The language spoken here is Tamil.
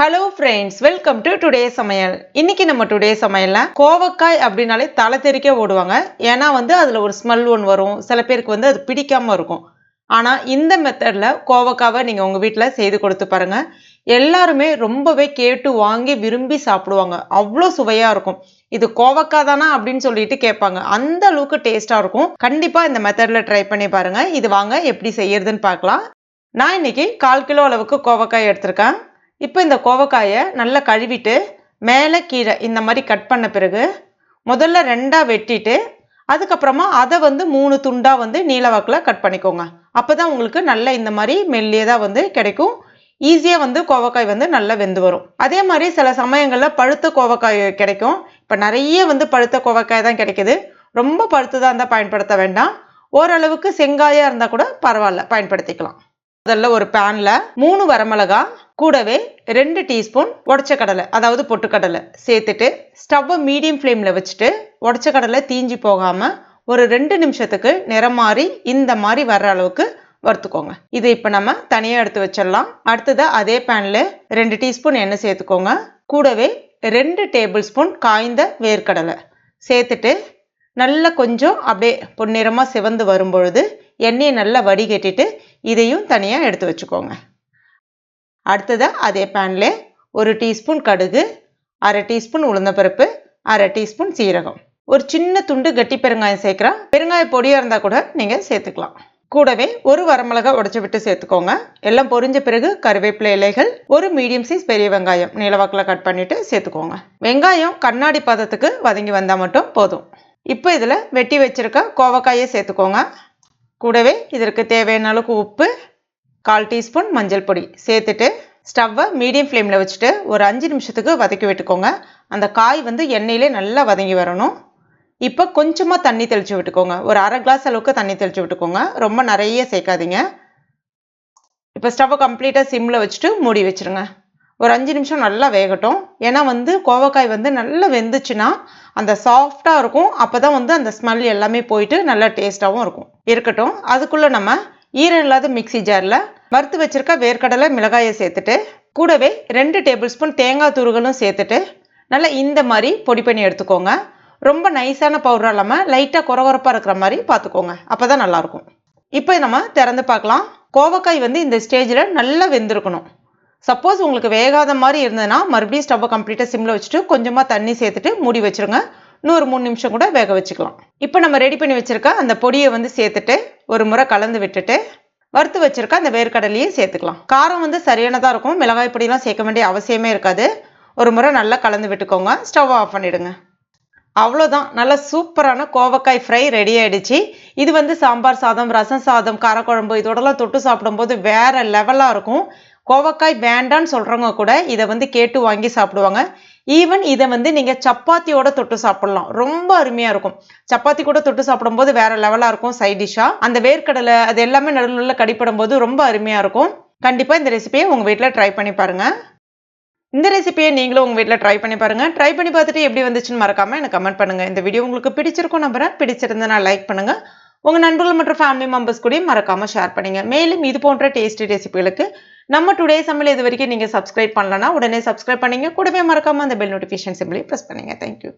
Hello friends welcome to today சமையல் இன்னைக்கு நம்ம டுடே சமையலில் கோவக்காய் அப்படின்னாலே தலை தெறிக்க ஓடுவாங்க. ஏன்னா வந்து அதில் ஒரு ஸ்மெல் ஒன்று வரும். சில பேருக்கு வந்து அது பிடிக்காமல் இருக்கும். ஆனால் இந்த மெத்தடில் கோவக்காவை நீங்கள் உங்கள் வீட்டில் செய்து கொடுத்து பாருங்க. எல்லாருமே ரொம்பவே கேட்டு வாங்கி விரும்பி சாப்பிடுவாங்க. அவ்வளோ சுவையாக இருக்கும். இது கோவக்காய் தானா அப்படின்னு சொல்லிட்டு கேட்பாங்க. அந்த அளவுக்கு டேஸ்ட்டாக இருக்கும். கண்டிப்பாக இந்த மெத்தடில் ட்ரை பண்ணி பாருங்கள் இது வாங்க எப்படி செய்யறதுன்னு பார்க்கலாம். நான் இன்னைக்கு கால் கிலோ அளவுக்கு கோவக்காய் எடுத்திருக்கேன். இப்போ இந்த கோவக்காயை நல்லா கழுவிட்டு மேலே கீழே இந்த மாதிரி கட் பண்ண பிறகு முதல்ல ரெண்டாக வெட்டிட்டு அதுக்கப்புறமா அதை வந்து மூணு துண்டாக வந்து நீளவாக்கில் கட் பண்ணிக்கோங்க. அப்போ தான் உங்களுக்கு நல்ல இந்த மாதிரி மெல்லியதாக வந்து கிடைக்கும். ஈஸியாக வந்து கோவக்காய் வந்து நல்லா வெந்து வரும். அதே மாதிரி சில சமயங்களில் பழுத்த கோவக்காய் கிடைக்கும். இப்போ நிறைய வந்து பழுத்த கோவக்காய் தான் கிடைக்குது. ரொம்ப பழுத்ததாக இருந்தால் பயன்படுத்த வேண்டாம். ஓரளவுக்கு செங்காயாக இருந்தால் கூட பரவாயில்ல பயன்படுத்திக்கலாம். முதல்ல ஒரு பேனில் மூணு வரமிளகா கூடவே ரெண்டு டீஸ்பூன் உடச்ச கடலை அதாவது பொட்டுக்கடலை சேர்த்துட்டு ஸ்டவ்வை மீடியம் ஃப்ளேமில் வச்சுட்டு உடச்ச கடலை தீஞ்சி போகாமல் ஒரு ரெண்டு நிமிஷத்துக்கு நிறம் மாறி இந்த மாதிரி வர்ற அளவுக்கு வறுத்துக்கோங்க. இது இப்போ நம்ம தனியாக எடுத்து வச்சிடலாம். அடுத்தது அதே பேனில் ரெண்டு டீஸ்பூன் எண்ணெய் சேர்த்துக்கோங்க. கூடவே ரெண்டு டேபிள் ஸ்பூன் காய்ந்த வேர்க்கடலை சேர்த்துட்டு நல்லா கொஞ்சம் அப்படியே பொன்னிறமாக சிவந்து வரும்பொழுது எண்ணெயை நல்லா வடிகட்டிட்டு இதையும் தனியாக எடுத்து வச்சுக்கோங்க. அடுத்ததாக அதே பேனில் ஒரு டீஸ்பூன் கடுகு அரை டீஸ்பூன் உளுந்தப்பருப்பு அரை டீஸ்பூன் சீரகம். ஒரு சின்ன துண்டு கட்டி பெருங்காயம் சேர்க்குறேன் பெருங்காய பொடியாக இருந்தால் கூட நீங்கள் சேர்த்துக்கலாம். கூடவே ஒரு வரமிளகா உடச்சி விட்டு சேர்த்துக்கோங்க. எல்லாம் பொரிஞ்ச பிறகு கருவேப்பிலை இலைகள் ஒரு மீடியம் சைஸ் பெரிய வெங்காயம் நீளவாக்கில் கட் பண்ணிவிட்டு சேர்த்துக்கோங்க. வெங்காயம் கண்ணாடி பதத்துக்கு வதங்கி வந்தால் மட்டும் போதும். இப்போ இதில் வெட்டி வச்சுருக்க கோவக்காயை சேர்த்துக்கோங்க. கூடவே இதற்கு தேவையான அளவுக்கு உப்பு கால் டீஸ்பூன் மஞ்சள் பொடி சேர்த்துட்டு ஸ்டவ்வை மீடியம் ஃப்ளேமில் வச்சுட்டு ஒரு அஞ்சு நிமிஷத்துக்கு வதக்கி விட்டுக்கோங்க. அந்த காய் வந்து எண்ணெயிலே நல்லா வதங்கி வரணும். இப்போ கொஞ்சமாக தண்ணி தெளித்து விட்டுக்கோங்க. ஒரு அரை கிளாஸ் அளவுக்கு தண்ணி தெளித்து விட்டுக்கோங்க. ரொம்ப நிறைய சேர்க்காதீங்க. இப்போ ஸ்டவ்வை கம்ப்ளீட்டாக சிம்மில் வச்சுட்டு மூடி வச்சுருங்க. ஒரு அஞ்சு நிமிஷம் நல்லா வேகட்டும். ஏன்னா வந்து கோவக்காய் வந்து நல்லா வெந்துச்சுன்னா அந்த சாஃப்டாக இருக்கும். அப்போ தான் வந்து அந்த ஸ்மெல் எல்லாமே போயிட்டு நல்லா டேஸ்ட்டாகவும் இருக்கும். இருக்கட்டும். அதுக்குள்ளே நம்ம ஈரம் இல்லாத மிக்சி ஜாரில் வறுத்து வச்சுருக்க வேர்க்கடலை மிளகாயை சேர்த்துட்டு கூடவே ரெண்டு டேபிள் ஸ்பூன் தேங்காய் துருகளும் சேர்த்துட்டு நல்லா இந்த மாதிரி பொடி பண்ணி எடுத்துக்கோங்க. ரொம்ப நைஸான பவுடராக இல்லாமல் லைட்டாக குறகுறப்பாக இருக்கிற மாதிரி பார்த்துக்கோங்க அப்போ தான் நல்லாயிருக்கும் இப்போ நம்ம திறந்து பார்க்கலாம். கோவக்காய் வந்து இந்த ஸ்டேஜில் நல்லா வெந்திருக்கணும். சப்போஸ் உங்களுக்கு வேகாத மாதிரி இருந்ததுன்னா மறுபடியும் ஸ்டவ்வை கம்ப்ளீட்டாக சிம்மில் வச்சுட்டு கொஞ்சமாக தண்ணி சேர்த்துட்டு மூடி வச்சுருங்க. இன்னொரு மூணு நிமிஷம் கூட வேக வச்சுக்கலாம். இப்போ நம்ம ரெடி பண்ணி வச்சுருக்க அந்த பொடியை வந்து சேர்த்துட்டு ஒரு முறை கலந்து விட்டுட்டு வறுத்து வச்சுருக்க அந்த வேர்க்கடலையும் சேர்த்துக்கலாம். காரம் வந்து சரியானதாக இருக்கும். மிளகாய் பொடியெலாம் சேர்க்க வேண்டிய அவசியமே இருக்காது. ஒரு முறை நல்லா கலந்து விட்டுக்கோங்க. ஸ்டவ் ஆஃப் பண்ணிவிடுங்க அவ்வளோதான் நல்ல சூப்பரான கோவக்காய் ஃப்ரை ரெடி ஆகிடுச்சு இது வந்து சாம்பார் சாதம் ரசம் சாதம் காரக்குழம்பு இதோடலாம் தொட்டு சாப்பிடும்போது வேறு லெவலாக இருக்கும். கோவக்காய் வேண்டான்னு சொல்கிறவங்க கூட இதை வந்து கேட்டு வாங்கி சாப்பிடுவாங்க. ஈவன் இதை வந்து நீங்கள் சப்பாத்தியோட தொட்டு சாப்பிடலாம். ரொம்ப அருமையாக இருக்கும். சப்பாத்தி கூட தொட்டு சாப்பிடும்போது வேற லெவலாக இருக்கும் சைட் டிஷ்ஷாக அந்த வேர்க்கடலை அது எல்லாமே நடுவில் கடிப்படும் போது ரொம்ப அருமையாக இருக்கும். கண்டிப்பாக இந்த ரெசிபியை உங்கள் வீட்டில் ட்ரை பண்ணி பாருங்கள் இந்த ரெசிபியை நீங்களும் உங்கள் வீட்டில் ட்ரை பண்ணி பாருங்கள் ட்ரை பண்ணி பார்த்துட்டு எப்படி வந்துச்சுன்னு மறக்காமல் எனக்கு கமெண்ட் பண்ணுங்கள் இந்த வீடியோ உங்களுக்கு பிடிச்சிருக்கும் நம்புறேன். பிடிச்சிருந்தா நான் லைக் பண்ணுங்கள் உங்கள் நண்பர்கள் மற்றும் ஃபேமிலி மெம்பர்ஸ் கூட மறக்காமல் ஷேர் பண்ணுங்க. மேலும் இது போன்ற டேஸ்டி ரெசிபிகளுக்கு நம்ம டுடே சமையல் இது வரைக்கும் நீங்கள் சப்ஸ்கிரைப் பண்ணலன்னா உடனே சப்ஸ்கிரைப் பண்ணீங்க. கூடவே மறக்காமல் அந்த பெல் நோட்டிஃபிகேஷன் சிம்பிளி ப்ரெஸ் பண்ணுங்கள் தேங்க்யூ